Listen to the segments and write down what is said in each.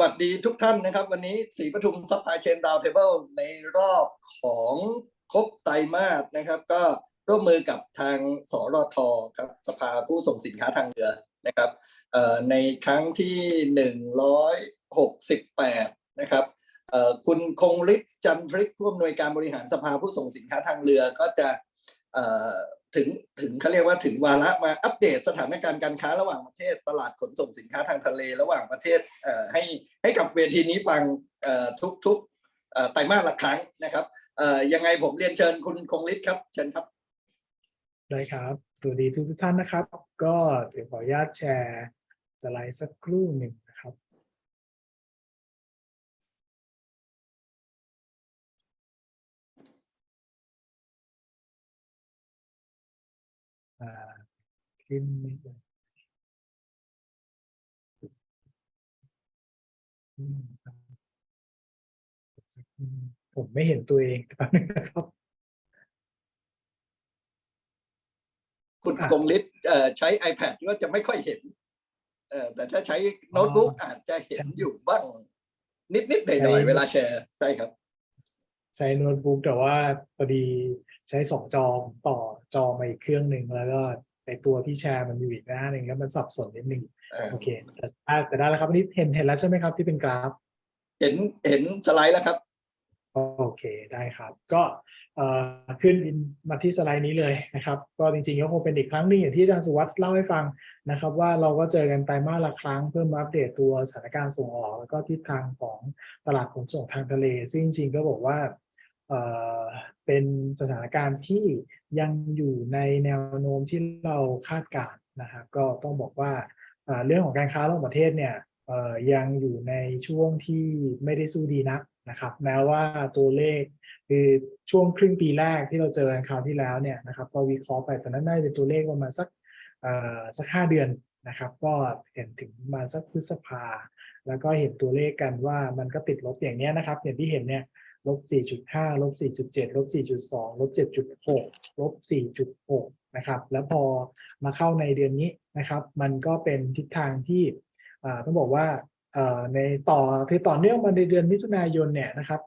วัสดีทุกท่านนะครับ วันนี้สีปทุมซัพพลายเชนดาวเทเบิลในรอบของครบไตรมาสนะครับ ก็ร่วมมือกับทางสรทครับสภาผู้ส่งสินค้าทางเรือนะครับในครั้งที่หนึ่งร้อยหกสิบแปดนะครับคุณคงฤทธิ์จันทริกผู้อำนวยการบริหารสภาผู้ส่งสินค้าทางเรือก็จะ ถึงถึงเขาเรียกว่าถึงวาระมาอัปเดตสถานการณ์การค้าระหว่างประเทศตลาดขนส่งสินค้าทางทะเลระหว่างประเทศเอ่อให้ให้กับเวทีนี้ฟังเอ่อทุกทุกเอ่อไตรมาสละครั้งนะครับเอ่อยังไงผมเรียนเชิญคุณคงฤทธิ์ครับ เชิญครับ ได้ครับ สวัสดีทุกทุกท่านนะครับ ก็เดี๋ยวขออนุญาตแชร์สไลด์สักครู่หนึ่ง ขึ้นผมไม่เห็นตัวเองแป๊บนึงนะครับ คุณอะคงฤทธิ์ใช้ iPad ก็จะไม่ค่อยเห็นแต่ถ้าใช้โน้ตบุ๊กอาจจะเห็นอยู่บ้างนิดๆหน่อยๆเวลาแชร์ใช่ครับ ใช้โน้ตบุ๊กแต่ว่าพอดีใช้สองจอต่อจอมาอีกเครื่องหนึ่งแล้วก็ ไอตัวที่แชร์มันอยู่อีกหน้าหนึ่งแล้วมันสับสนนิดนึงเอ่อโอเคแต่ได้แต่ได้แล้วครับอันนี้เห็นเห็นแล้วใช่ไหมครับที่เป็นกราฟ เห็นเห็นสไลด์แล้วครับ โอเคได้ครับ ก็เอ่อขึ้นมาที่สไลด์นี้เลยนะครับ ก็จริงๆก็คงเป็นอีกครั้งหนึงอย่างที่อาจารย์สุวัสด์เล่าให้ฟังนะครับ ว่าเราก็เจอกันไตรมาสละครั้งเพื่อมาอัปเดตตัวสถานการณ์ส่งออก แล้วก็ทิศทางของตลาดขนส่งทางทะเล ซึ่งจริงๆก็บอกว่า เป็นสถานการณ์ที่ยังอยู่ในแนวโน้มที่เราคาดการณ์นะครับก็ต้องบอกว่าเรื่องของการค้าระหว่างประเทศเนี่ยยังอยู่ในช่วงที่ไม่ได้สู้ดีนักนะครับแม้ว่าตัวเลขคือช่วงครึ่งปีแรกที่เราเจอกันคราวที่แล้วเนี่ยนะครับก็วิเคราะห์ไปตอนนั้นน่าจะเป็นตัวเลขประมาณสักสักห้าเดือนนะครับก็เห็นถึงประมาณสักพฤษภา แล้วก็เห็นตัวเลขกันว่ามันก็ติดลบอย่างนี้นะครับอย่างที่เห็นเนี่ย ลบ4.5ลบ4.7ลบ4.2ลบ7.6ลบ4.6นะครับแล้วพอมาเข้าในเดือนนี้นะครับมันก็เป็นทิศทางที่อ่าต้องบอกว่าอ่อในต่อคือต่อเนื่องมาในเดือนมิถุนายนเนี่ยนะครับ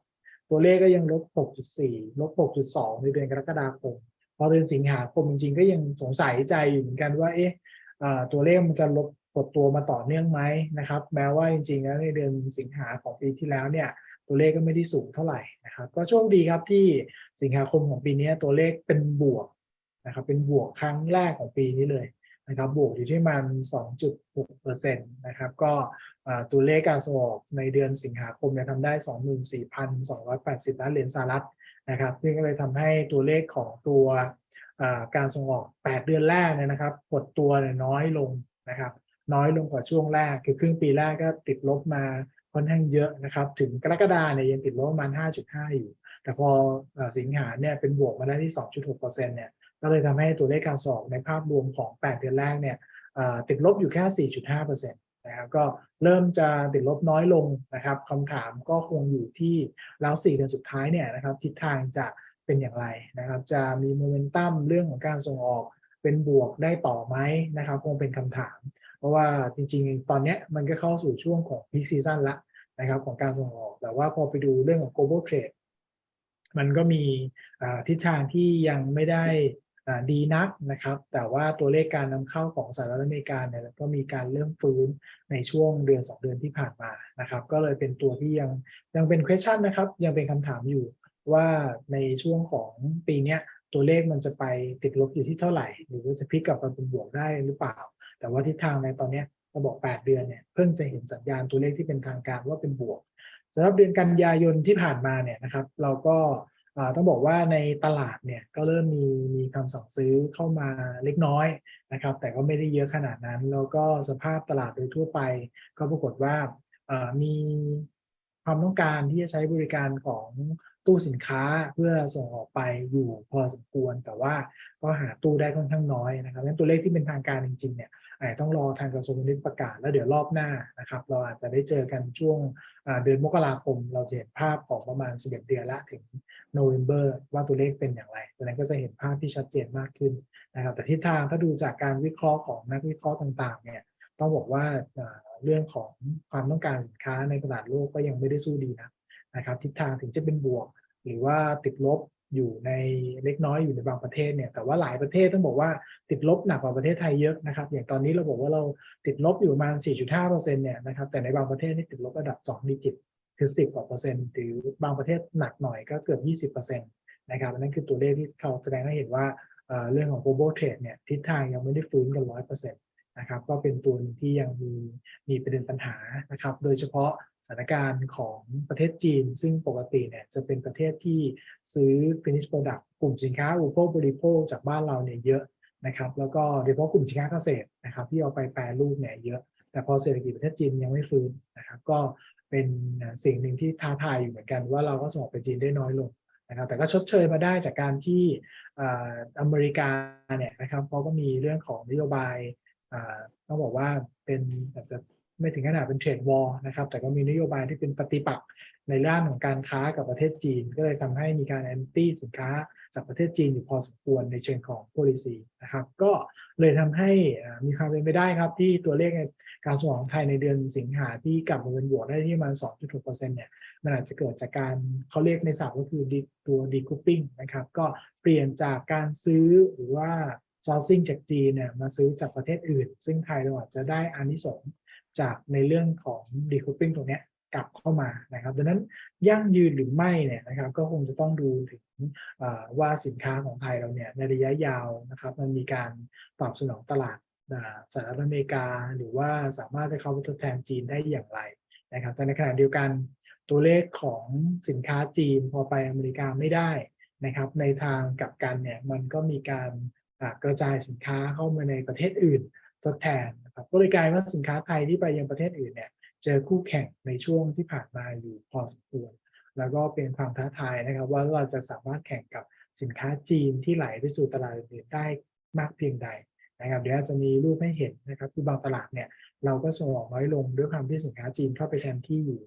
ตัวเลขก็ยังลบ 6.4 ลบ 6.2 ในเดือนกรกฎาคม พอเดือนสิงหาคมจริงๆ ก็ยังสงสัยใจอยู่เหมือนกันว่า เอ๊ะตัวเลขมันจะลบกดตัวมาต่อเนื่องไหมนะครับ แม้ว่าจริงๆ แล้วในเดือนสิงหาของปีที่แล้วเนี่ย ตัวเลขก็ไม่ได้สูงเท่าไหร่นะครับ ก็โชคดีครับที่สิงหาคมของปีนี้ตัวเลขเป็นบวกนะครับเป็นบวกครั้งแรกของปีนี้เลยนะครับบวกอยู่ที่ประมัน 2.6%นะครับก็ตัวเลขการส่งออกในเดือนสิงหาคมเนี่ยทำได้ 24,280 ล้านเหรียญสหรัฐนะครับซึ่งก็เลยทำให้ตัวเลขของตัวการส่งออก 8 เดือนแรกเนี่ยนะครับกดตัวเนี่ยน้อยลงนะครับน้อยลงกว่าช่วงแรกคือครึ่งปีแรกก็ติดลบมา ค่อนข้างเยอะนะครับ ถึงกรกฎาเนี่ยยังติดลบประมาณ 5.5 อยู่ แต่พอสิงหาเนี่ยเป็นบวกมาได้ที่ 2.6%เนี่ยก็เลยทำให้ตัวเลขการสออกในภาพรวมของ 8 เดือนแรกเนี่ยติดลบอยู่แค่ 4.5%นะครับก็เริ่มจะติดลบน้อยลงนะครับคำถามก็คงอยู่ที่แล้ว4เดือนสุดท้ายเนี่ยนะครับทิศทางจะเป็นอย่างไรนะครับ จะมีโมเมนตัมเรื่องของการส่งออกเป็นบวกได้ต่อไหมนะครับ คงเป็นคำถาม ราะว่าจริงๆ ตอนนี้มันก็เข้าสู่ช่วงของ peak season ละนะครับของการส่งออก แต่ว่าพอไปดูเรื่องของ global trade มันก็มีทิศทางที่ยังไม่ได้ดีนักนะครับ แต่ว่าตัวเลขการนำเข้าของสหรัฐอเมริกาเนี่ยก็มีการเริ่มฟื้นในช่วงเดือน 2 เดือนที่ผ่านมานะครับ ก็เลยเป็นตัวที่ยังยังเป็น question นะครับ ยังเป็นคำถามอยู่ว่าในช่วงของปีนี้ตัวเลขมันจะไปติดลบอยู่ที่เท่าไหร่ หรือว่าจะพลิกกลับมาเป็นบวกได้หรือเปล่า แต่ว่าทิศทางในตอนนี้เราบอก 8 เดือนเนี่ยเพิ่งจะเห็นสัญญาณตัวเลขที่เป็นทางการว่าเป็นบวกสำหรับเดือนกันยายนที่ผ่านมาเนี่ยนะครับเราก็ต้องบอกว่าในตลาดเนี่ยก็เริ่มมีมีคำสั่งซื้อเข้ามาเล็กน้อยนะครับแต่ก็ไม่ได้เยอะขนาดนั้น แล้วก็สภาพตลาดโดยทั่วไป ก็ปรากฏว่ามีความต้องการที่จะใช้บริการของตู้สินค้าเพื่อส่งออกไปอยู่พอสมควร แต่ว่าก็หาตู้ได้ค่อนข้างน้อยนะครับงั้นตัวเลขที่เป็นทางการจริงๆเนี่ย ต้องรอทางกระทรวงพาณิชย์ประกาศแล้วเดี๋ยวรอบหน้านะครับ เราอาจจะได้เจอกันช่วงเดือนมกราคม เราจะเห็นภาพของประมาณ 11 เดือนละถึงโนเวม ber ว่าตัวเลขเป็นอย่างไรดังนั้นก็จะเห็นภาพที่ชัดเจนมากขึ้นนะครับ แต่ทิศทางถ้าดูจากการวิเคราะห์ของนักวิเคราะห์ต่างๆ เนี่ย ต้องบอกว่าเรื่องของความต้องการสินค้าในตลาดโลกก็ยังไม่ได้สู้ดีนะนะครับ ทิศทางถึงจะเป็นบวก หรือว่าติดลบ อยู่ในเล็กน้อยอยู่ในบางประเทศเนี่ยแต่ว่าหลายประเทศต้องบอกว่าติดลบหนักกว่าประเทศไทยเยอะนะครับ อย่างตอนนี้เราบอกว่าเราติดลบอยู่ประมาณ 4.5เปอร์เซ็นต์เนี่ยนะครับแต่ในบางประเทศนี่ติดลบระดับ 2 ดิจิต คือ 10กว่าเปอร์เซ็นต์หรือบางประเทศหนักหน่อยก็เกือบ 20เปอร์เซ็นต์นะครับนั่นคือตัวเลขที่เขาแสดงให้เห็นว่าเรื่องของ global trade เนี่ยทิศทางยังไม่ได้ฟื้นกันร้อยเปอร์เซ็นต์นะครับก็เป็นตัวที่ยังมีมีประเด็นปัญหานะครับ โดยเฉพาะ สถานการณ์ของประเทศจีน ซึ่งปกติเนี่ยจะเป็นประเทศที่ซื้อ finish product กลุ่มสินค้าอุปโภคบริโภคจากบ้านเราเนี่ยเยอะนะครับแล้วก็โดยเฉพาะกลุ่มสินค้าเกษตรนะครับที่เอาไปแปรรูปเนี่ยเยอะ แต่พอเศรษฐกิจประเทศจีนยังไม่ฟื้นนะครับก็เป็นสิ่งหนึ่งที่ท้าทายอยู่เหมือนกันว่าเราก็ส่งออกไปจีนได้น้อยลงนะครับแต่ก็ชดเชยมาได้จากการที่อเมริกาเนี่ยนะครับเขาก็มีเรื่องของนโยบายอ่าต้องบอกว่าเป็นอาจจะ ไม่ถึงขนาดเป็นเทรดวอลนะครับ แต่ก็มีนโยบายที่เป็นปฏิปักษ์ในด้านของการค้ากับประเทศจีน ก็เลยทำให้มีการแอนตี้สินค้าจากประเทศจีนอยู่พอสมควรในเชิงของ policy นะครับ ก็เลยทำให้มีความเป็นไปได้ครับ ที่ตัวเลขการส่งออกของไทยในเดือนสิงหาที่กลับมาเป็นบวกได้ที่ประมาณ 2.6%เนี่ย มันอาจจะเกิดจากการเขาเรียกในศัพท์ก็คือตัว decoupling นะครับ ก็เปลี่ยนจากการซื้อหรือว่า sourcing จากจีนเนี่ยมาซื้อจากประเทศอื่น ซึ่งไทยเราอาจจะได้อานิสงส์ จากในเรื่องของ decoupling ตรงนี้กลับเข้ามานะครับดังนั้นยั่งยืนหรือไม่เนี่ยนะครับก็คงจะต้องดูถึงว่าสินค้าของไทยเราเนี่ยในระยะยาวนะครับมันมีการตอบสนองตลาดสหรัฐอเมริกา หรือว่าสามารถจะเข้าไปทดแทนจีนได้อย่างไรนะครับแต่ในขณะเดียวกันตัวเลขของสินค้าจีนพอไปอเมริกาไม่ได้นะครับในทางกลับกันเนี่ยมันก็มีการกระจายสินค้าเข้ามาในประเทศอื่นทดแทน นะครับก็เลยกลายว่าสินค้าไทยที่ไปยังประเทศอื่นเนี่ยเจอคู่แข่งในช่วงที่ผ่านมาอยู่พอสมควรแล้วก็เป็นความท้าทายนะครับ ว่าเราจะสามารถแข่งกับสินค้าจีนที่ไหลไปสู่ตลาดอื่นได้มากเพียงใดนะครับเดี๋ยวจะมีรูปให้เห็นนะครับคือบางตลาดเนี่ยเราก็ส่งออกน้อยลงด้วยความที่สินค้าจีนเข้าไปแทนที่อยู่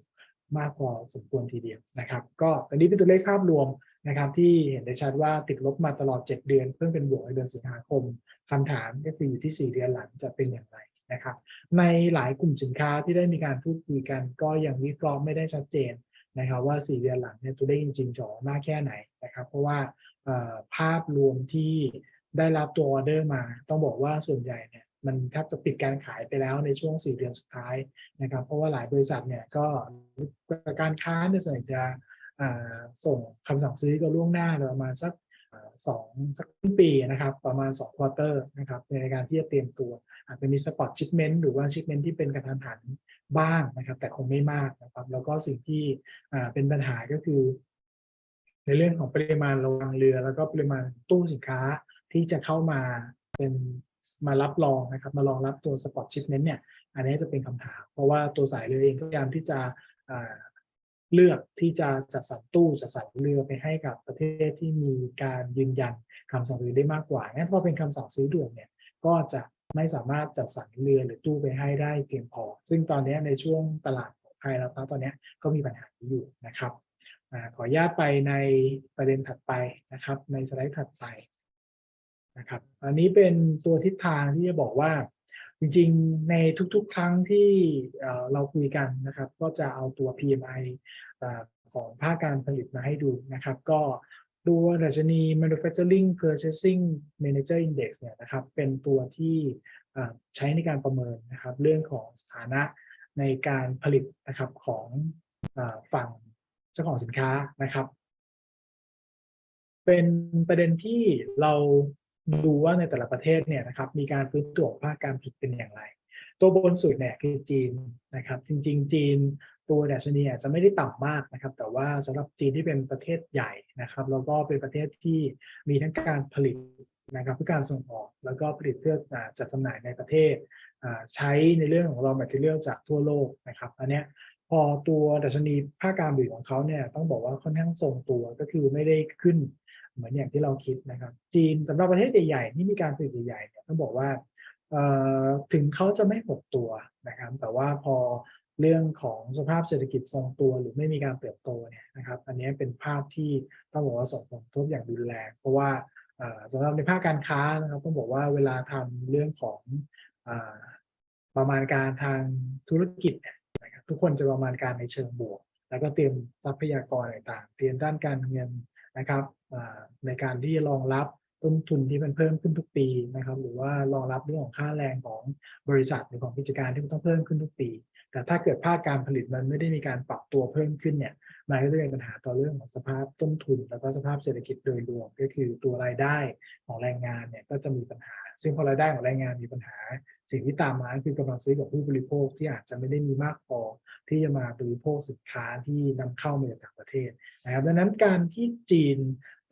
มากพอสมควรทีเดียวนะครับ ก็อันนี้เป็นตัวเลขภาพรวมนะครับที่เห็นได้ชัดว่าติดลบมาตลอด 7 เดือน เพิ่งเป็นบวกในเดือนสิงหาคมคำถามก็คืออยู่ที่ 4 เดือนหลังจะเป็นอย่างไร นะครับ ในหลายกลุ่มสินค้าที่ได้มีการพูดคุยกัน ก็ยังวิเคราะห์ไม่ได้ชัดเจนนะครับ ว่า 4 เดือนหลังเนี่ยตัวเลขจริงๆจะออกมากแค่ไหนนะครับ เพราะว่าภาพรวมที่ได้รับตัวออเดอร์มา ต้องบอกว่าส่วนใหญ่เนี่ยมันแทบจะปิดการขายไปแล้วในช่วง 4 เดือนสุดท้ายนะครับ เพราะว่าหลายบริษัทเนี่ยก็การค้าเนี่ยส่วนใหญ่จะส่งคำสั่งซื้อก็ล่วงหน้าประมาณสักสองสักปีนะครับ ประมาณ2ควอเตอร์นะครับในการที่จะเตรียมตัว อาจจะมีสปอตชิปเมนต์หรือว่าชิปเมนต์ที่เป็นกระทันหันบ้างนะครับ แต่คงไม่มากนะครับ แล้วก็สิ่งที่เป็นปัญหาก็คือ ในเรื่องของปริมาณระวางเรือ แล้วก็ปริมาณตู้สินค้าที่จะเข้ามาเป็นมารับรองนะครับ มารองรับตัวสปอตชิปเมนต์เนี่ยอันนี้จะเป็นคำถาม เพราะว่าตัวสายเรือเองก็พยายามที่จะเลือกที่จะจัดสรรตู้จัดสรรเรือไปให้กับประเทศที่มีการยืนยันคำสั่งซื้อได้มากกว่างั้นพอเป็นคำสั่งซื้อด่วนเนี่ย ก็จะ ไม่สามารถจัดสรรเรือหรือตู้ไปให้ได้เพียงพอ ซึ่งตอนนี้ในช่วงตลาดของไทยแล้วตอนนี้ก็มีปัญหาอยู่นะครับขออนุญาตไปในประเด็นถัดไปนะครับ ในสไลด์ถัดไปนะครับ อันนี้เป็นตัวทิศทางที่จะบอกว่า จริงๆในทุกๆ ครั้งที่เราคุยกันนะครับ ก็จะเอาตัว PMI ของภาคการผลิตมาให้ดูนะครับ ก็ ตัวดัชนี manufacturing purchasing manager index เนี่ยนะครับเป็นตัวที่ใช้ในการประเมินนะครับเรื่องของสถานะในการผลิตนะครับของอฝั่งเจ้าของสินค้านะครับ เป็นประเด็นที่เราดูว่าในแต่ละประเทศเนี่ยนะครับมีการฟื้นตัวของภาคการผลิตเป็นอย่างไร ตัวบนสุดเนี่ยคือจีนนะครับ จริง ๆ จีน ตัวดัชนีอาจจะไม่ได้ต่ำมากนะครับ แต่ว่าสำหรับจีนที่เป็นประเทศใหญ่นะครับ แล้วก็เป็นประเทศที่มีทั้งการผลิตนะครับเพื่อการส่งออก แล้วก็ผลิตเพื่อจัดจำหน่ายในประเทศใช้ในเรื่องของ raw material จากทั่วโลกนะครับ อันเนี้ยพอตัวดัชนีภาคการผลิตของเขาเนี่ยต้องบอกว่าค่อนข้างทรงตัวก็คือไม่ได้ขึ้นเหมือนอย่างที่เราคิดนะครับ จีนสำหรับประเทศใหญ่ๆที่มีการผลิตใหญ่ๆเนี่ยต้องบอกว่าถึงเขาจะไม่หดตัวนะครับ แต่ว่าพอ เรื่องของสภาพเศรษฐกิจทรงตัวหรือไม่มีการเติบโตเนี่ยนะครับอันนี้เป็นภาพที่ต้องบอกว่าส่งผลกระทบอย่างรุนแรงเพราะว่าสำหรับในภาคการค้านะครับต้องบอกว่าเวลาทำเรื่องของอประมาณการทางธุรกิจเนี่ยนะครับทุกคนจะประมาณการในเชิงบวก แล้วก็เตรียมทรัพยากรต่างๆ เตรียมด้านการเงินนะครับในการที่จะรองรับต้นทุนที่มันเพิ่มขึ้นทุกปีนะครับ หรือว่ารองรับเรื่องของค่าแรงของบริษัทหรือของกิจการที่มันต้องเพิ่มขึ้นทุกปี แต่ถ้าเกิดภาคการผลิตมันไม่ได้มีการปรับตัวเพิ่มขึ้นเนี่ยมันก็จะเป็นปัญหาต่อเรื่องของสภาพต้นทุน แล้วก็สภาพเศรษฐกิจโดยรวมก็คือตัวรายได้ของแรงงานเนี่ยก็จะมีปัญหา ซึ่งพอรายได้ของแรงงานมีปัญหา สิ่งที่ตามมาคือกำลังซื้อของผู้บริโภคที่อาจจะไม่ได้มีมากพอที่จะมาบริโภคสินค้าที่นำเข้ามาจากต่างประเทศนะครับดังนั้นการที่จีน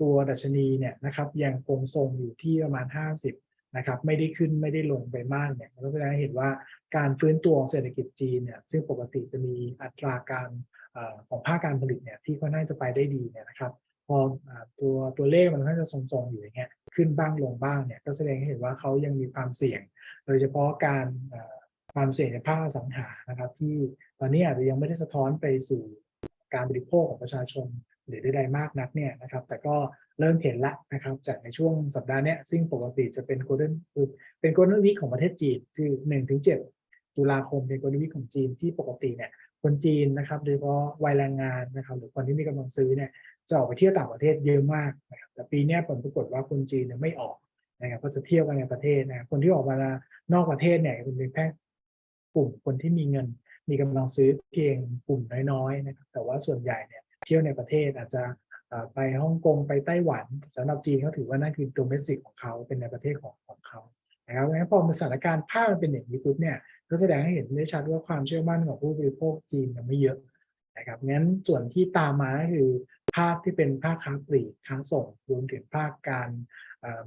ตัวดัชนีเนี่ยนะครับยังคงทรงอยู่ที่ประมาณ 50 นะครับไม่ได้ขึ้นไม่ได้ลงไปมากเนี่ยก็แสดงให้เห็นว่าการฟื้นตัวของเศรษฐกิจจีนเนี่ยซึ่งปกติจะมีอัตราการอของภาคการผลิตเนี่ยที่ค่อนข้างจะไปได้ดีเนี่ยนะครับพออตัวตัวเลขมันค่อนข้างจะทรงๆอยู่อย่างเงี้ยขึ้นบ้างลงบ้างเนี่ยก็แสดงให้เห็นว่าเขายังมีความเสี่ยง โดยเฉพาะการความเสี่ยงในภาคสังหานะครับที่ตอนนี้อาจจะยังไม่ได้สะท้อนไปสู่การบริโภคของประชาชน หรือใดๆมากนักเนี่ยนะครับ แต่ก็เริ่มเห็นละนะครับ จากในช่วงสัปดาห์เนี้ยซึ่งปกติจะเป็นโกลเด้นเป็นโกลเด้นวีคของประเทศจีนคือ1ถึง7ตุลาคมเป็นโกลเด้นวีคของจีนที่ปกติเนี่ยคนจีนนะครับโดยเฉพาะวัยแรงงานนะครับหรือคนที่มีกำลังซื้อเนี่ยจะออกไปเที่ยวต่างประเทศเยอะมากนะครับแต่ปีนี้ผลปรากฏว่าคนจีนเนี่ยไม่ออกนะครับก็จะเที่ยวกันในประเทศนะคนที่ออกมานอกประเทศเนี่ยเป็นแค่กลุ่มคนที่มีเงินมีกำลังซื้อเพียงกลุ่มน้อยๆนะครับแต่ว่าส่วนใหญ่เนี่ย เที่ยวในประเทศอาจจะไปฮ่องกงไปไต้หวันสำหรับจีนเขาถือว่านั่นคือโดเมสติกของเขาเป็นในประเทศของของเขานะครับงั้นพอสถานการณ์ภาพมันเป็นอย่างนี้ปุ๊บเนี่ยก็แสดงให้เห็นได้ชัดว่าความเชื่อมั่นของผู้บริโภคจีนยังไม่เยอะนะครับงั้นส่วนที่ตามมาก็คือภาคที่เป็นภาคค้าปลีกค้าส่งรวมถึงภาคการ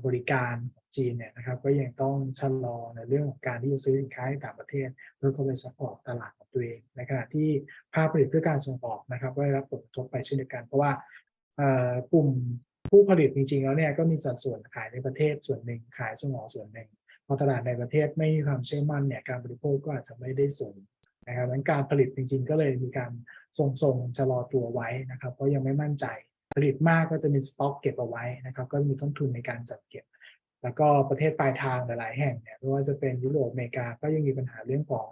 บริการของจีนเนี่ยนะครับก็ยังต้องชะลอในเรื่องของการที่จะซื้อสินค้าในต่างประเทศ เพื่อเข้าไปซัพพอร์ตตลาดของตัวเอง ในขณะที่ภาคผลิตเพื่อการส่งออกนะครับก็ได้รับผลกระทบไปเช่นเดียวกัน เพราะว่ากลุ่มผู้ผลิตจริงๆแล้วเนี่ยก็มีสัดส่วนขายในประเทศส่วนหนึ่งขายส่งออกส่วนหนึ่งพอตลาดในประเทศไม่มีความเชื่อมั่นเนี่ยการบริโภคก็อาจจะไม่ได้สูงนะครับงั้นการผลิตจริงๆ ก็เลยมีการทรงๆชะลอตัวไว้นะครับเพราะยังไม่มั่นใจ ผลิตมากก็จะมีสต็อกเก็บเอาไว้นะครับ ก็มีต้นทุนในการจัดเก็บ แล้วก็ประเทศปลายทางหลาย ๆ แห่งเนี่ยไม่ว่าจะเป็นยุโรปอเมริกาก็ยังมีปัญหาเรื่องของ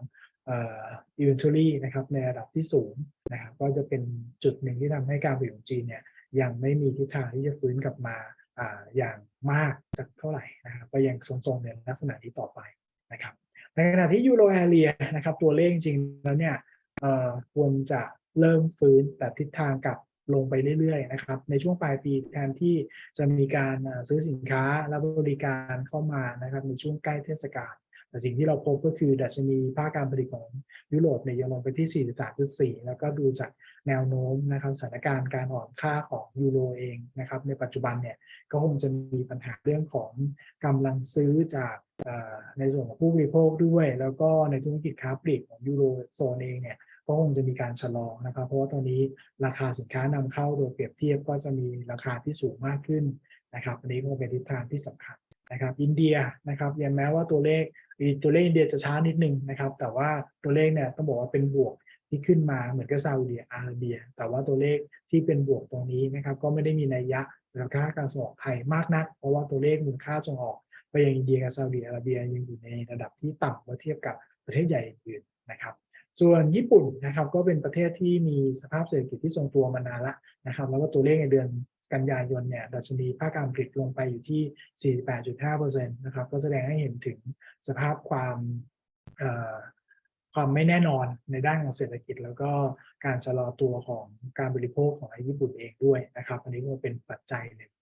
อ่อ inventory นะครับในระดับที่สูงนะครับก็จะเป็นจุดหนึ่งที่ทำให้การผลิตของจีนเนี่ยยังไม่มีทิศทางที่จะฟื้นกลับมาออย่างมากสักเท่าไหร่นะครับก็ยังทรงๆในลักษณะนี้ต่อไปนะครับในขณะที่ยูโรแอเรียนะครับตัวเลขจริงๆแล้วเนี่ยควรจะเริ่มฟื้นแต่ทิศทางกับ ลงไปเรื่อยๆนะครับในช่วงปลายปีแทนที่จะมีการซื้อสินค้าและบริการเข้ามานะครับในช่วงใกล้เทศกาลแต่สิ่งที่เราพบก็คือดัชนีภาคการผลิตของยุโรปเนี่ยยังลงไปที่ 43.4 แล้วก็ดูจากแนวโน้มนะครับสถานการณ์การอ่อนค่าของยูโรเองนะครับในปัจจุบันเนี่ยก็คงจะมีปัญหาเรื่องของกำลังซื้อจากในส่วนของผู้บริโภคด้วย แล้วก็ในธุรกิจค้าปลีกของยูโรโซนเองเนี่ย ก็คงจะมีการชะลอนะครับ เพราะว่าตอนนี้ราคาสินค้านำเข้าโดยเปรียบเทียบก็จะมีราคาที่สูงมากขึ้นนะครับอันนี้ก็เป็นทิศทางที่สำคัญนะครับ อินเดียนะครับยังแม้ว่าตัวเลขตัวเลขอินเดียจะช้านิดนึงนะครับ แต่ว่าตัวเลขเนี่ยต้องบอกว่าเป็นบวกที่ขึ้นมาเหมือนกับซาอุดิอาระเบีย แต่ว่าตัวเลขที่เป็นบวกตรงนี้นะครับก็ไม่ได้มีนัยยะสำหรับค่าการส่งออกไทยมากนัก เพราะว่าตัวเลขมูลค่าส่งออกไปยังอินเดียกับซาอุดิอาระเบียยังอยู่ในระดับที่ต่ำเมื่อเทียบกับประเทศใหญ่อื่นนะครับ ส่วนญี่ปุ่นนะครับก็เป็นประเทศที่มีสภาพเศรษฐกิจที่ทรงตัวมานานละนะครับแล้วก็ตัวเลขในเดือนกันยายนเนี่ยดัชนีภาคการผลิตลงไปอยู่ที่ 48.5%นะครับก็แสดงให้เห็นถึงสภาพความความไม่แน่นอนในด้านของเศรษฐกิจ แล้วก็การชะลอตัวของการบริโภคของญี่ปุ่นเองด้วยนะครับ อันนี้ก็เป็นปัจจัยหนึ่ง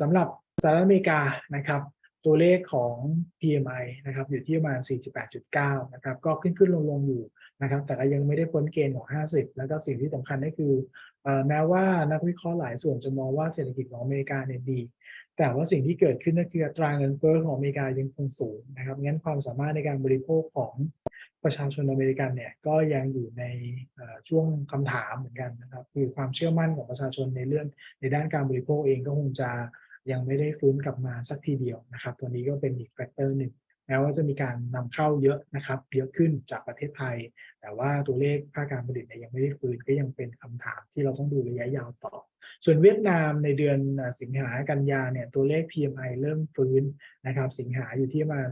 สำหรับสหรัฐอเมริกานะครับ ตัวเลขของ PMI นะครับอยู่ที่ประมาณ 48.9 นะครับก็ขึ้นขึ้นลงลงอยู่นะครับแต่ก็ยังไม่ได้พ้นเกณฑ์ของ 50 แล้วก็สิ่งที่สำคัญก็คือแม้ว่านักวิเคราะห์หลายส่วนจะมองว่าเศรษฐกิจของอเมริกาเนี่ยดี แต่ว่าสิ่งที่เกิดขึ้นก็คืออัตราเงินเฟ้อของอเมริกายังคงสูงนะครับงั้นความสามารถในการบริโภคของประชาชนอเมริกันเนี่ยก็ยังอยู่ในช่วงคำถามเหมือนกันนะครับคือความเชื่อมั่นของประชาชนในเรื่องในด้านการบริโภคเองก็คงจะ ยังไม่ได้ฟื้นกลับมาสักทีเดียวนะครับ ตัวนี้ก็เป็นอีกแฟกเตอร์หนึ่งแม้ว่าจะมีการนำเข้าเยอะนะครับ เยอะขึ้นจากประเทศไทย แต่ว่าตัวเลขภาคการผลิตเนี่ยยังไม่ได้ฟื้นก็ยังเป็นคำถามที่เราต้องดูระยะยาวต่อ ส่วนเวียดนามในเดือนสิงหากันยาเนี่ยตัวเลข PMI เริ่มฟื้นนะครับ สิงหาอยู่ที่ประมาณ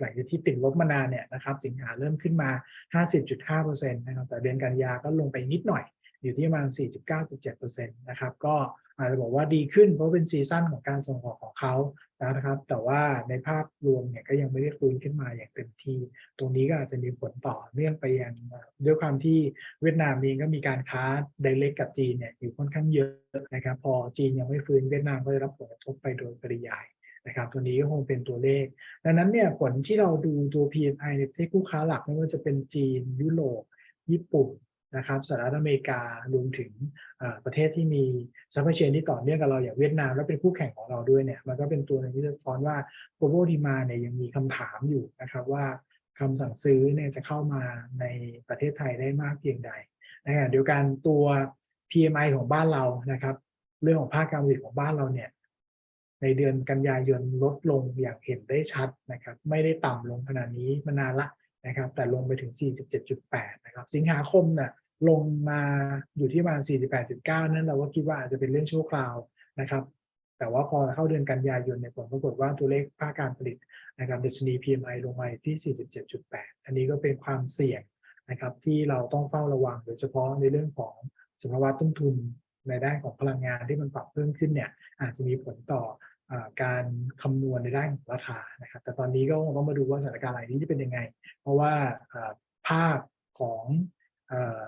หลังจากที่ติดลบมานานเนี่ยนะครับ สิงหาเริ่มขึ้นมา 50.5%นะครับแต่เดือนกันยาก็ลงไปนิดหน่อยอยู่ที่ประมาณ 49.7%นะครับ ก็ อาจจะบอกว่าดีขึ้นเพราะเป็นซีซั่นของการส่งออกของเขานะครับ แต่ว่าในภาพรวมเนี่ยก็ยังไม่ได้ฟื้นขึ้นมาอย่างเต็มที่ ตรงนี้ก็อาจจะมีผลต่อเนื่องไปยังด้วยความที่เวียดนามเองก็มีการค้าไดเ c กกับจีนเนี่ยอยู่ค่อนข้างเยอะนะครับ พอจีนยังไม่ฟื้นเวียดนามก็ได้รับผลกระทบไปโดยปริยายนะครับตัวนี้ก็คงเป็นตัวเลข ดังนั้นเนี่ยผลที่เราดูตัว PMI ในประเทศคู่ค้าหลักไม่ว่าจะเป็นจีนยุโรปญี่ปุ่น นะครับสหรัฐอเมริการวมถึงประเทศที่มีซัพพลายเชนที่ต่อเนื่องกับเราอย่างเวียดนาม และเป็นคู่แข่งของเราด้วยเนี่ยมันก็เป็นตัวหนึงที่จะสะท้อนว่า global demand เนี่ยยังมีคำถามอยู่นะครับว่าคำสั่งซื้อเนี่ยจะเข้ามาในประเทศไทยได้มากเพียงใดนะครับเดียวกันตัว PMI ของบ้านเรานะครับ เรื่องของภาคการผลิตของบ้านเราเนี่ยในเดือนกันยายนลดลงอย่างเห็นได้ชัดนะครับ ไม่ได้ต่ำลงขนาดนี้มานานละนะครับ แต่ลงไปถึง 47.8 นะครับ สิงหาคมเนี่ย ลงมาอยู่ที่ประมาณ 48.9 นั่นเราก็คิดว่าอาจจะเป็นเรื่องชั่วคราวนะครับ แต่ว่าพอเข้าเดือนกันยายนเนี่ยผลปรากฏว่าตัวเลขภาคการผลิตนะครับดัชนี PMI ลงมาที่ 47.8 อันนี้ก็เป็นความเสี่ยงนะครับที่เราต้องเฝ้าระวังโดยเฉพาะในเรื่องของสภาวะต้นทุนในด้านของพลังงานที่มันปรับเพิ่มขึ้นเนี่ยอาจจะมีผลต่ออการคำนวณในด้านของราคานะครับแต่ตอนนี้ก็คงต้องมาดูว่าสถานการณ์อะไรนี้จะเป็นยังไง เพราะว่าภาพของ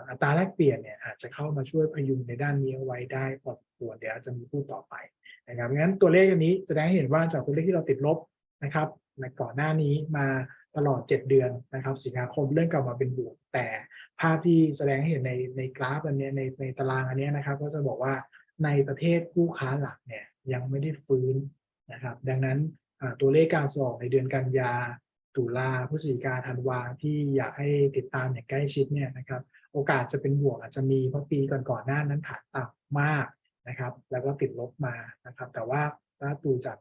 อัตราแลกเปลี่ยนเนี่ยอาจจะเข้ามาช่วยพยุงในด้านนี้เอาไว้ได้พอสมควรเดี๋ยวอาจจะมีพูดต่อไปนะครับงั้นตัวเลขอันนี้แสดงให้เห็นว่าจากตัวเลขที่เราติดลบนะครับในก่อนหน้านี้มาตลอด 7 เดือนนะครับ สิงหาคมเริ่มกลับมาเป็นบวก แต่ภาพที่แสดงให้เห็นในในกราฟอันนี้ในในตารางอันนี้นะครับก็จะบอกว่าในประเทศคู่ค้าหลักเนี่ยยังไม่ได้ฟื้นนะครับ ดังนั้นตัวเลขการส่งออกในเดือนกันยาตุลาพฤศจิกาธันวาที่อยากให้ติดตามอย่างใกล้ชิดเนี่ยนะครับ โอกาสจะเป็นบวกอาจจะมีเพราะปีก่อนๆหน้านั้นฐานต่ำมากนะครับ แล้วก็ติดลบมานะครับ แต่ว่าถ้าดูจาก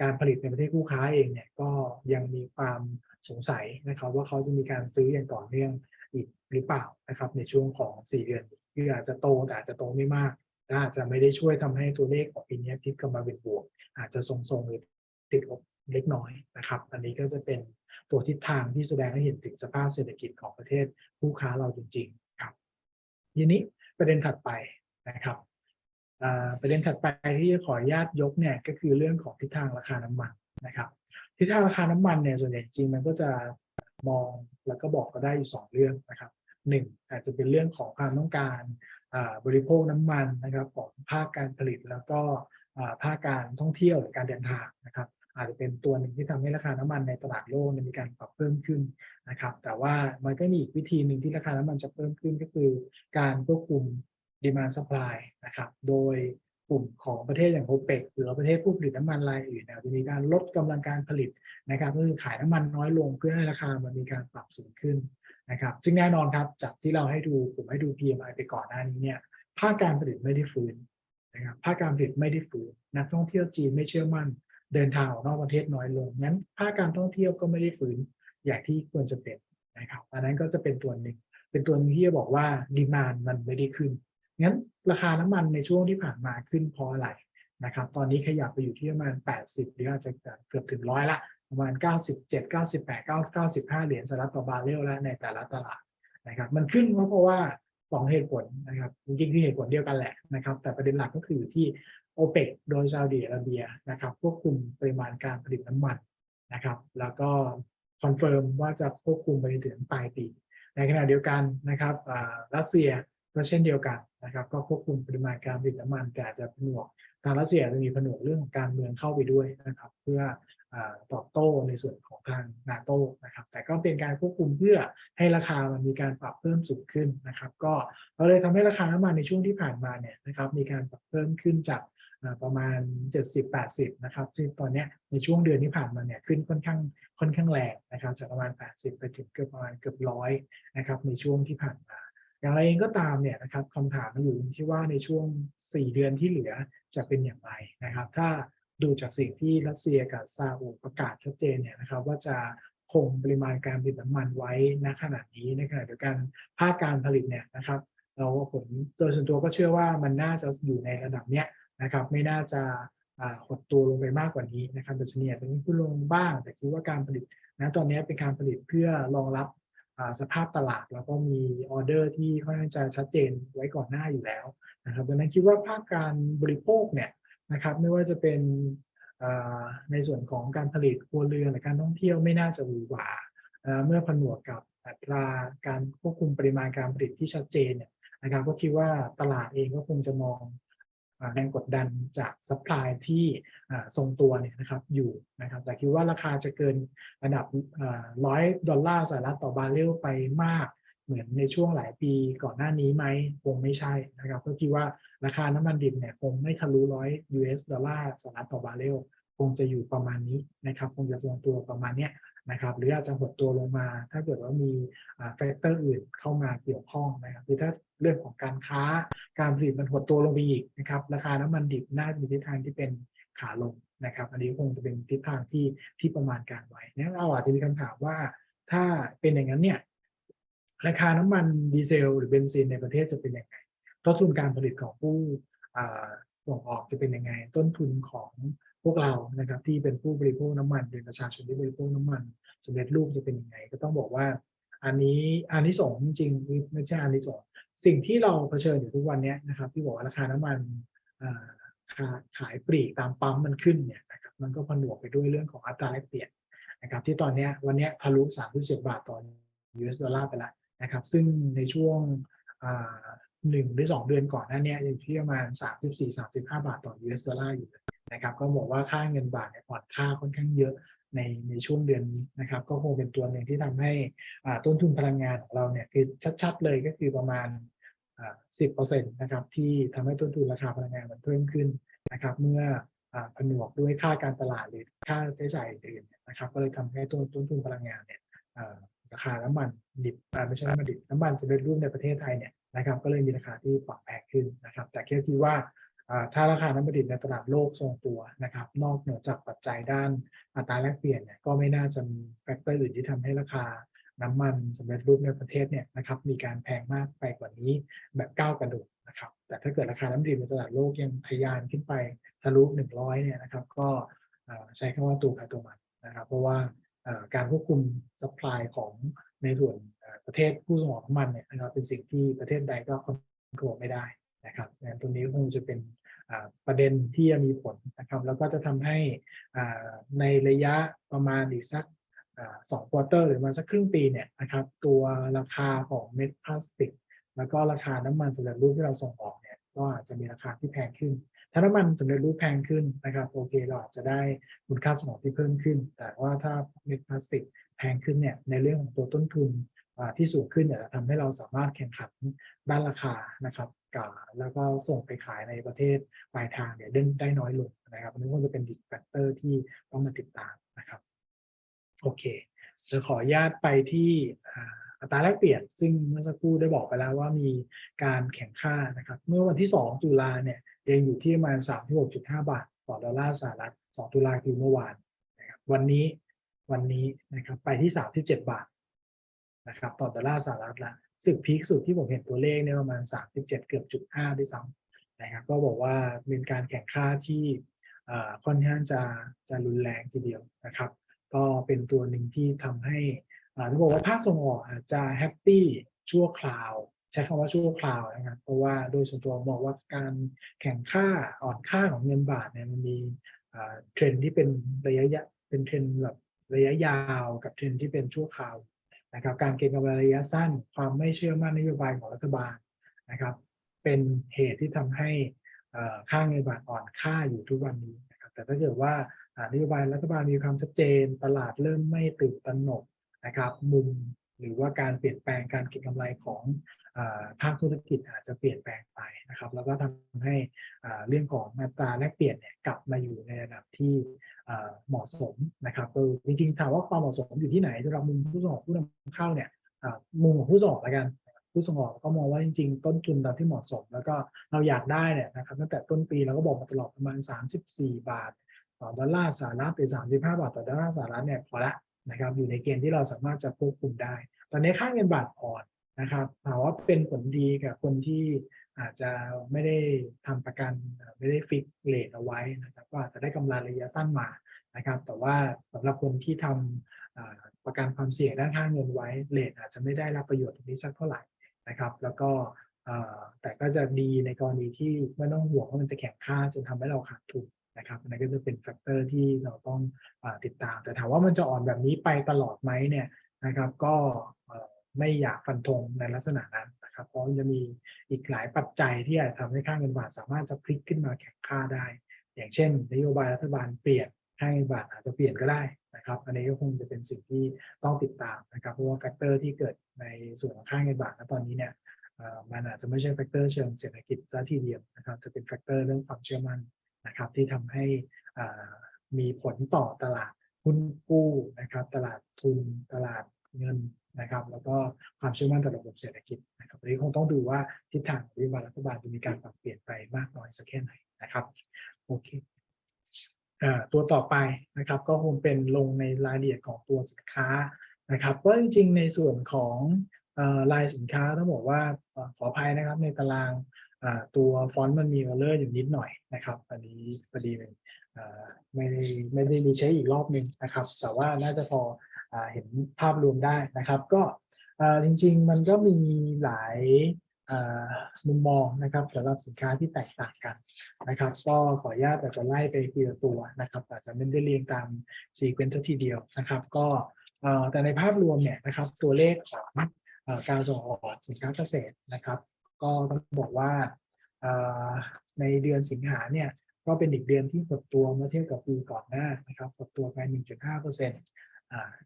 การผลิตในประเทศคู่ค้าเองเนี่ยก็ยังมีความสงสัยนะครับว่าเขาจะมีการซื้ออย่างต่อเนื่องอีกหรือเปล่านะครับในช่วงของ 4 เดือนนี้คืออาจจะโตแต่อาจจะโตไม่มากและอาจจะไม่ได้ช่วยทำให้ตัวเลขของปีนี้พลิกกลับมาเป็นบวก อาจจะทรงๆหรือติดลบเล็กน้อยนะครับ อันนี้ก็จะเป็น ตัวทิศทางที่แสดงให้เห็นถึงสภาพเศรษฐกิจของประเทศผู้ค้าเราจริง ๆ ครับ ทีนี้ประเด็นถัดไปนะครับประเด็นถัดไปที่จะขออนุญาตยกเนี่ยก็คือเรื่องของทิศทางราคาน้ำมันนะครับ ทิศทางราคาน้ำมันเนี่ยส่วนใหญ่จริงมันก็จะมองแล้วก็บอกก็ได้อยู่สองเรื่องนะครับหนึ่งอาจจะเป็นเรื่องของความต้องการบริโภคน้ำมันนะครับของภาคการผลิตแล้วก็ภาคการท่องเที่ยวหรือการเดินทางนะครับ อาจจะเป็นตัวหนึ่งที่ทำให้ราคาน้ำมันในตลาดโลกมีการปรับเพิ่มขึ้นนะครับ แต่ว่ามันก็มีอีกวิธีหนึ่งที่ราคาน้ำมันจะเพิ่มขึ้นก็คือ การควบคุม demand supply นะครับ โดยกลุ่มของประเทศอย่างโอเปกหรือประเทศผู้ผลิตน้ำมันรายอื่นจะมีการลดกำลังการผลิตนะครับก็คือขายน้ำมันน้อยลงเพื่อให้ราคามันมีการปรับสูงขึ้นนะครับ ซึ่งแน่นอนครับจากที่เราให้ดูผมให้ดู PMI ไปก่อนหน้านี้เนี่ยภาคการผลิตไม่ได้ฟื้นนะครับภาคการผลิตไม่ได้ฟื้นนักท่องเที่ยวจีนไม่เชื่อมั่น เดินทางออกนอกประเทศน้อยลงงั้นภาคการท่องเที่ยวก็ไม่ได้ฟื้นอย่างที่ควรจะเป็นนะครับอันนั้นก็จะเป็นตัวหนึ่งเป็นตัวนึงที่จะบอกว่าดีมานมันไม่ได้ขึ้นงั้นราคาน้ำมันในช่วงที่ผ่านมาขึ้นเพราะอะไรนะครับ ตอนนี้ขยับไปอยู่ที่ประมาณ 80 หรืออาจจะเกือบถึงร้อยละ ประมาณ 97 98 95 เหรียญสหรัฐต่อบาร์เรลแล้วในแต่ละตลาดนะครับ มันขึ้นเพราะเพราะว่าสองเหตุผลนะครับ จริงๆคือเหตุผลเดียวกันแหละนะครับ แต่ประเด็นหลักก็คืออยู่ที่ o p e ปกโดยซาอุดิอาระเบียนะครับควบคุมปริมาณการผลิตน้ำมันนะครับ แล้วก็คอนเฟิร์มว่าจะควบคุมไปถึงปลายปี ในขณะเดียวกันนะครับอ่ารัสเซียก็เช่นเดียวกันนะครับ ก็ควบคุมปริมาณการผลิตน้ำมันแต่จะผนวกทางรัสเซียจะมีผนวกเรื่องของการเมืองเข้าไปด้วยนะครับ เพื่ออ่าตอบโต้ในส่วนของทางนาโต้นะครับ แต่ก็เป็นการควบคุมเพื่อให้ราคามันมีการปรับเพิ่มสูงขึ้นนะครับ ก็เราเลยทำให้ราคาน้ำมันในช่วงที่ผ่านมาเนี่ยนะครับ มีการปรับเพิ่มขึ้นจาก ประมาณ 70-80 นะครับซึ่งตอนนี้ในช่วงเดือนที่ผ่านมาเนี่ยขึ้นค่อนข้างค่อนข้างแรงนะครับจากประมาณ 80 ไปถึงเกือบประมาณเกือบร้อยนะครับในช่วงที่ผ่านมา อย่างไรเองก็ตามเนี่ยนะครับคำถามมันอยู่ที่ว่าในช่วง 4 เดือนที่เหลือจะเป็นอย่างไรนะครับ ถ้าดูจากสิ่งที่รัสเซียกับซาอุประกาศชัดเจนเนี่ยนะครับว่าจะคงปริมาณการผลิตน้ำมันไว้ณขณะนี้ในขณะเดียวกันภาคการผลิตเนี่ยนะครับเราผมโดยส่วนตัวก็เชื่อว่ามันน่าจะอยู่ในระดับเนี้ย นะครับไม่น่าจะหดตัวลงไปมากกว่านี้นะครับดัชนีอาจจะมีขึ้นลงบ้าง แต่คิดว่าการผลิตนะตอนนี้เป็นการผลิตเพื่อรองรับสภาพตลาด แล้วก็มีออเดอร์ที่ค่อนข้างจะชัดเจนไว้ก่อนหน้าอยู่แล้วนะครับดังนั้นคิดว่าภาคการบริโภคเนี่ยนะครับไม่ว่าจะเป็นในส่วนของการผลิตครัวเรือนหรือการท่องเที่ยวไม่น่าจะหวือหวาเมื่อผนวกกับอัตราการควบคุมปริมาณการผลิตที่ชัดเจนเนี่ยนะครับก็คิดว่าตลาดเองก็คงจะมอง แรงกดดันจากซัพพลายที่ทรงตัวเนี่ยนะครับอยู่นะครับแต่คิดว่าราคาจะเกินระดับร้อยดอลลาร์สหรัฐต่อบาร์เรลไปมากเหมือนในช่วงหลายปีก่อนหน้านี้ไหมคงไม่ใช่นะครับก็คิดว่าราคาน้ำมันดิบเนี่ยคงไม่ทะลุร้อย US ดอลลาร์สหรัฐต่อบาร์เรลคงจะอยู่ประมาณนี้นะครับคงจะทรงตัวประมาณเนี้ย นะครับหรืออาจจะหดตัวลงมา ถ้าเกิดว่ามีแฟกเตอร์อื่นเข้ามาเกี่ยวข้องนะครับคือถ้าเรื่องของการค้าการผลิตมันหดตัวลงไปอีกนะครับราคาน้ำมันดิบน่าจะมีทิศทางที่เป็นขาลงนะครับ อันนี้คงจะเป็นทิศทางที่ที่ประมาณการไว้นะเราอาจจะมีคำถามว่าถ้าเป็นอย่างนั้นเนี่ยราคาน้ำมันดีเซล หรือเบนซินในประเทศจะเป็นยังไงต้นทุนการผลิตของผู้ส่งออกจะเป็นยังไง ต้นทุนของ พวกเรานะครับที่เป็นผู้บริโภคน้ำมันเป็นประชาชนที่บริโภคน้ำมันสำเร็จรูปจะเป็นยังไงก็ต้องบอกว่า อันนี้อันนี้สองจริงๆไม่ใช่อันนี้สองสิ่งที่เราเผชิญอยู่ทุกวันนี้นะครับที่บอกว่าราคาน้ำมันขาขายปลีกตามปั๊มมันขึ้นเนี่ยนะครับมันก็ผนวกไปด้วยเรื่องของอัตราแลกเปลี่ยนนะครับที่ตอนนี้วันนี้ทะลุ37บาทต่อ US ดอลลาร์ไปแล้วนะครับซึ่งในช่วง หนึ่งหรือสองเดือนก่อนหน้านี้อยู่ที่ประมาณ 34-35 บาทต่อ US ดอลลาร์อยู่นะครับก็บอกว่าค่าเงินบาทเนี่ยอ่อนค่าค่อนข้างเยอะในในช่วงเดือนนี้นะครับก็คงเป็นตัวหนึ่งที่ทำให้ต้นทุนพลังงานของเราเนี่ยคือชัดๆเลยก็คือประมาณสิบเปอร์เซ็นต์นะครับที่ทำให้ต้นทุนราคาพลังงานมันเพิ่มขึ้นนะครับเมื่ออผนวกด้วยค่าการตลาดหรือค่าใช้จ่ายอื่นนะครับก็เลยทำให้ต้นต้นทุนพลังงานเนี่ยราคาน้ำมันดิบไม่ใช่น้ำมันดิบน้ำมันสำเร็จรูปในประเทศไทยเนี่ย นะครับก็เลยมีราคาที่ปรับแพงขึ้นนะครับ แต่แค่คิดว่าอ่าถ้าราคาน้ำมันดิบในตลาดโลกทรงตัวนะครับ นอกเหนือจากปัจจัยด้านอัตราแลกเปลี่ยนเนี่ยก็ไม่น่าจะมีแฟกเตอร์อื่นที่ทำให้ราคาน้ำมันสำเร็จรูปในประเทศเนี่ยนะครับมีการแพงมากไปกว่านี้แบบก้าวกระโดดนะครับ แต่ถ้าเกิดราคาน้ำมันดิบในตลาดโลกยังทะยานขึ้นไปทะลุ100เนี่ยนะครับ ก็ใช้คำว่าตัวใครตัวมันนะครับ เพราะว่าการควบคุมซัพพลายของ ในส่วนประเทศผู้ส่งออกน้ำมันเนี่ยนะครับเป็นสิ่งที่ประเทศใดก็ควบคุมไม่ได้นะครับดังตรงนี้คงจะเป็นประเด็นที่จะมีผลนะครับแล้วก็จะทำให้ในระยะประมาณอีกสักสองควอเตอร์หรือมาสักครึ่งปีเนี่ยนะครับตัวราคาของเม็ดพลาสติก แล้วก็ราคาน้ำมันสำเร็จรูปที่เราส่งออกเนี่ยก็อาจจะมีราคาที่แพงขึ้น ถ้าน้ำมันสำเร็จรูปแพงขึ้นนะครับโอเคเราอาจจะได้มูลค่าส่งออกที่เพิ่มขึ้น แต่ว่าถ้าเม็ดพลาสติก แพงขึ้นเนี่ยในเรื่องของตัวต้นทุนที่สูงขึ้นเนี่ยจะทำให้เราสามารถแข่งขันด้านราคานะครับกับแล้วก็ส่งไปขายในประเทศปลายทางเนี่ยได้ได้น้อยลงนะครับอันนี้ก็จะเป็นดิแฟกเตอร์ที่ต้องมาติดตามนะครับโอเคจะขออนุญาตไปที่อัตราแลกเปลี่ยน ซึ่งเมื่อสักครู่ได้บอกไปแล้วว่ามีการแข่งค่านะครับ เมื่อวันที่ 2 ตุลาเนี่ยยังอยู่ที่ประมาณ36.5 บาท ต่อดอลลาร์สหรัฐ 2 ตุลาคือเมื่อวานนะครับวันนี้ วันนี้นะครับไปที่ 37 บาทนะครับต่อดอลลาร์สหรัฐละสึกพีคสุดที่ผมเห็นตัวเลขเนี่ยประมาณ 37 เกือบจุด5ด้วยซ้ำนะครับก็บอกว่าเป็นการแข่งค่าที่อ่าค่อนข้างจะจะรุนแรงทีเดียวนะครับ ก็เป็นตัวหนึ่งที่ทำให้อ่าต้องบอกว่าภาคส่งออกอาจจะแฮปปี้ชั่วคราวใช้คำว่าชั่วคราวนะครับ เพราะว่าโดยส่วนตัวมองว่าการแข่งค่าอ่อนค่าของเงินบาทเนี่ยมันมีอ่าเทรนที่เป็นระยะยะเป็นเทรนแบบ ระยะยาวกับเทรนที่เป็นชั่วคราวนะครับการเก็งกำไรระยะสั้น ความไม่เชื่อมั่นนโยบายของรัฐบาลนะครับ เป็นเหตุที่ทำให้ค่าเงินบาทอ่อนค่าอยู่ทุกวันนี้นะครับแต่ถ้าเกิดว่านโยบายรัฐบาลมีความชัดเจน ตลาดเริ่มไม่ตื่นตระหนกนะครับ มุมหรือว่าการเปลี่ยนแปลงการเก็งกำไรของ ภาคธุรกิจอาจจะเปลี่ยนแปลงไปนะครับ แล้วก็ทำให้เรื่องของอัตราแลกเปลี่ยนเนี่ยกลับมาอยู่ในระดับที่เหมาะสมนะครับจริงๆถามว่าความเหมาะสมอยู่ที่ไหนสำหรับมุมผู้ส่งออกผู้นำเข้าเนี่ยมุมของผู้ส่งออกละกันผู้ส่งออกก็มองว่าจริงๆ ต้นทุนเราที่เหมาะสม แล้วก็เราอยากได้เนี่ยนะครับตั้งแต่ต้นปีเราก็บอกมาตลอดประมาณ 34 บาทต่อดอลลาร์สหรัฐหรือ35 บาทต่อดอลลาร์สหรัฐเนี่ยพอละนะครับอยู่ในเกณฑ์ที่เราสามารถจะควบคุมได้ ตอนนี้ค่าเงินบาทอ่อน นะครับถามว่าเป็นผลดีกับคนที่อาจจะไม่ได้ทำประกันไม่ได้ฟิกเลทเอาไว้นะครับก็อาจจะได้กำไรระยะสั้นมานะครับ แต่ว่าสำหรับคนที่ทำอ่าประกันความเสี่ยงด้านค่าเงินไว้เลทอาจจะไม่ได้รับประโยชน์ตรงนี้สักเท่าไหร่นะครับ แล้วก็แต่ก็จะดีในกรณีที่ไม่ต้องห่วงว่ามันจะแข็งค่าจนทำให้เราขาดทุนนะครับนนั้นก็จะเป็นแฟกเตอร์ที่เราต้องอติดตาม แต่ถามว่ามันจะอ่อนแบบนี้ไปตลอดไหมเนี่ยนะครับ ก็ ไม่อยากฟันธงในลักษณะนั้นนะครับ เพราะมันจะมีอีกหลายปัจจัยที่อาจจะทำให้ค่าเงินบาทสามารถจะพลิกขึ้นมาแข็งค่าได้ อย่างเช่น นโยบายรัฐบาลเปลี่ยนค่าเงินบาทอาจจะเปลี่ยนก็ได้นะครับ อันนี้ก็คงจะเป็นสิ่งที่ต้องติดตามนะครับ เพราะว่าแฟกเตอร์ที่เกิดในส่วนของค่าเงินบาทณตอนนี้เนี่ยมันอาจจะไม่ใช่แฟกเตอร์เชิงเศรษฐกิจซะทีเดียวนะครับ จะเป็นแฟกเตอร์เรื่องความเชื่อมั่นนะครับ ที่ทำให้มีผลต่อตลาดหุ้นกู้นะครับ ตลาดทุนตลาดเงิน นะครับ แล้วก็ความเชื่อมั่นต่อระบบเศรษฐกิจนะครับอันนี้คงต้องดูว่าทิศทางของนโยบายรัฐบาลจะมีการปรับเปลี่ยนไปมากน้อยสักแค่ไหนนะครับโอเคตัวต่อไปนะครับก็คงเป็นลงในรายละเอียดของตัวสินค้านะครับว่าจริงๆ ในส่วนของรายสินค้าต้องบอกว่าขออภัยนะครับในตารางตัวฟอนต์มันมีเออร์เลอร์อยู่นิดหน่อยนะครับอันนี้พอดีเป็นอ่ไม่ได้ไม่ได้รีเช็คอีกรอบหนึ่งนะครับ แต่ว่าน่าจะพอ เห็นภาพรวมได้นะครับ ก็อ่าจริงๆ มันก็มีหลายอ่ามุมมองนะครับสำหรับสินค้าที่แตกต่างกันนะครับก็ขออนุญาตแต่จะไล่ไปทีละตัวนะครับอาจจะไม่ได้เรียงตามซีเควนซ์ทีเดียวนะครับ ก็อ่อแต่ในภาพรวมเนี่ยนะครับตัวเลขของอ่อการส่งออกสินค้าเกษตรนะครับ ก็ต้องบอกว่าอ่อในเดือนสิงหาเนี่ยก็เป็นอีกเดือนที่หดตัวเมื่อเทียบกับปีก่อนหน้านะครับหดตัวไป 1.5เปอร์เซ็นต์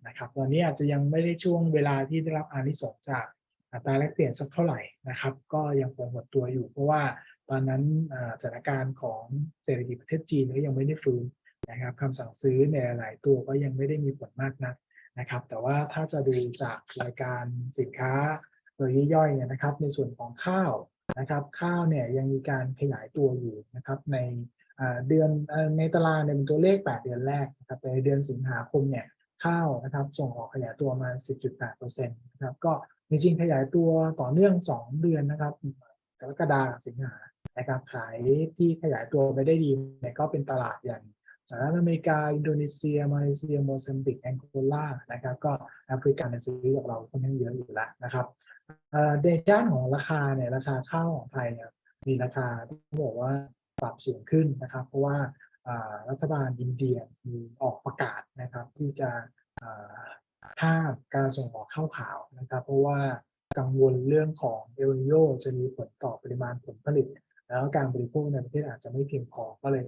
นะครับตอนนี้อาจจะยังไม่ได้ช่วงเวลาที่ได้รับอานิสงส์จากอัตราแลกเปลี่ยนสักเท่าไหร่นะครับ ก็ยังคงหดตัวอยู่ เพราะว่าตอนนั้นสถานการณ์ของเศรษฐกิจประเทศจีนก็ยังไม่ได้ฟื้นนะครับคำสั่งซื้อในหลายตัวก็ยังไม่ได้มีผลมากนักนะครับ แต่ว่าถ้าจะดูจากรายการสินค้าโดยย่อยๆเนี่ยนะครับ ในส่วนของข้าวนะครับ ข้าวเนี่ยยังมีการขยายตัวอยู่นะครับ ในเดือนในตารางเนี่ยเป็นตัวเลข 8 เดือนแรกนะครับในเดือนสิงหาคมเนี่ย ข้าวนะครับส่งออกขยายตัวมา 10.8%นะครับก็จริงๆขยายตัวต่อเนื่อง 2 เดือนนะครับกรกฎาคมสิงหานะครับขายที่ขยายตัวไปได้ดีเนี่ยก็เป็นตลาดอย่างสหรัฐอเมริกา อินโดนีเซีย มาเลเซีย โมซัมบิก แองโกลา นะครับ ก็แอฟริกาเนี่ยซื้อกับเราค่อนข้างเยอะอยู่แล้วนะครับเอ่อในด้านของราคาเนี่ย ราคาข้าวของไทยเนี่ย มีราคาที่บอกว่าปรับสูงขึ้นนะครับ เพราะว่า รัฐบาลอินเดียมีออกประกาศนะครับที่จะห้ามการส่งออกข้าวขาวนะครับ เพราะว่ากังวลเรื่องของเอลนิโยจะมีผลต่อปริมาณผลผลิต แล้วการบริโภคในประเทศอาจจะไม่เพียงพอก็เลย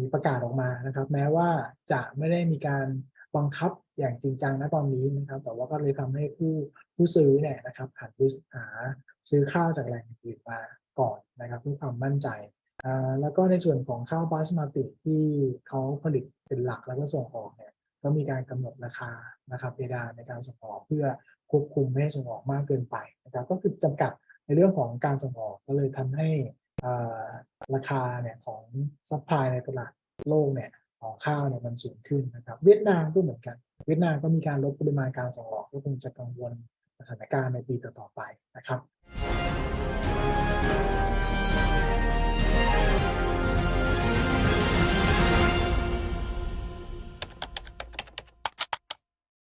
มีประกาศออกมานะครับ แม้ว่าจะไม่ได้มีการบังคับอย่างจริงจังนะตอนนี้นะครับ แต่ว่าก็เลยทำให้ผู้ผู้ซื้อเนี่ยนะครับหันไปหาซื้อข้าวจากแหล่งอื่นมาก่อนนะครับเพื่อความมั่นใจ แล้วก็ในส่วนของข้าวบาสมาติที่เขาผลิตเป็นหลักแล้วก็ส่งออกเนี่ยก็มีการกำหนดราคานะครับเพดานในการส่งออกเพื่อควบคุมไม่ให้ส่งออกมากเกินไปนะครับก็คือจำกัดในเรื่องของการส่งออกก็เลยทำให้ราคาเนี่ยของซัพพลายในตลาดโลกเนี่ยของข้าวเนี่ยมันสูงขึ้นนะครับ เวียดนามก็เหมือนกัน เวียดนามก็มีการลดปริมาณการส่งออกก็คงจะกังวลสถานการณ์ในปีต่อๆไปนะครับ